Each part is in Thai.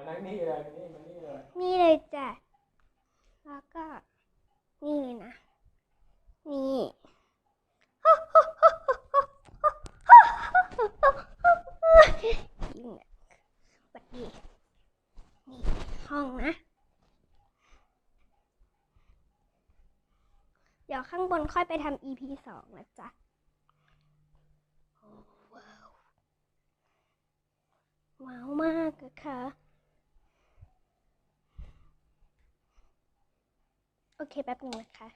มานั่งนี่เลยมานี่มานี่เลยนี่เลยจ้ะ แล้วก็ นี่เลยนะ นี่ยิ่งอะสวัสดีนี่ห้องนะ เดี๋ยวข้างบนค่อยไปทำ EP สองนะจ๊ะโอ้ว้าวว้าวมากอะค่ะ โอเคแป๊บหนึงนะคะ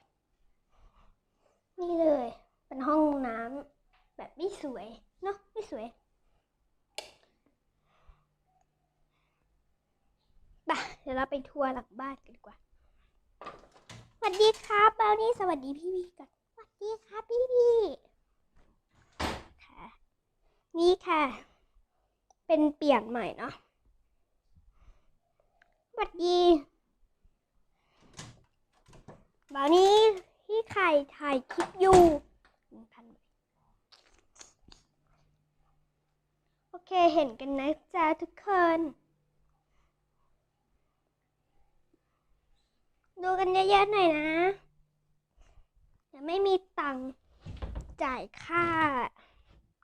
นี่เลย เป็นห้องน้ำแบบไม่สวยเนาะไม่สวยไปเดี๋ยวเราไปทัวร์หลังบ้านกันดีกว่า สวัสดีครับเบลนี่สวัสดีพี่พี่ก่อนสวัสดีครับพี่พี่ค่ะ นี่ค่ะ เป็นเปลี่ยนใหม่เนาะสวัสดีบา วนี้พี่ไข่ถ่ายคลิปอยู่หนึ่งพันโอเคเห็นกันนะจ๊ะทุกคน ดูกันเยอะๆหน่อยนะย่าไม่มีตังค์จ่ายค่า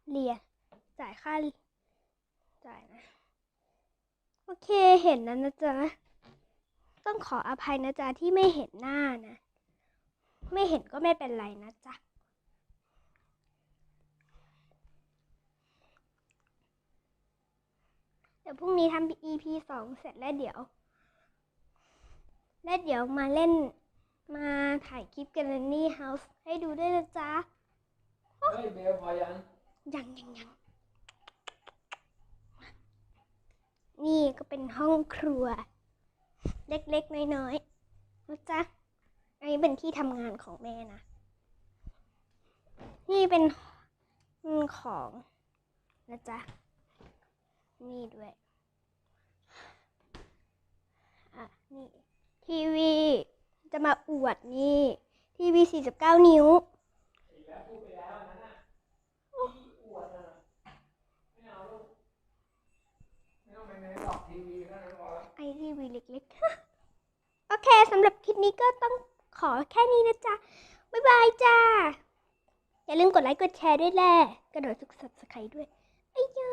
เรียนจ่ายค่าจ่ายนะ โอเคเห็นแล้วนะจ๊ะต้องขออภัยนะจ๊ะที่ไม่เห็นหน้านะ ไม่เห็นก็ไม่เป็นไรนะจ๊ะ เดี๋ยวพรุ่งนี้ทำ EP สองเสร็จแล้วเดี๋ยว และเดี๋ยวมาเล่นมาถ่ายคลิปกันนี่เฮาส์ให้ดูด้วยนะจ๊ะ เฮ้ยเบลพอยังยังยังยังนี่ก็เป็นห้องครัว เล็กๆ น้อยๆนะจ๊ะ อันนี้เป็นที่ทำงานของแม่นะ นี่เป็นของนะจ๊ะ นี่ด้วยอะนี่ทีวีจะมาอวดนี่ ทีวี 49 นิ้วอีกแล้วพูดไปแล้วอันนั้นน่ะที่อวดน่ะไม่เอาลูกไม่ต้องไปในหลอกทีวีนั่นพอแล้วไอทีวีเล็กๆ โอเคสำหรับคลิปนี้ก็ต้อง ขอแค่นี้นะจ๊ะ บ๊ายบายจ้า อย่าลืมกดไลค์กดแชร์ด้วยแหละกระโดดสุกสับสไครด้วยไอ้ยา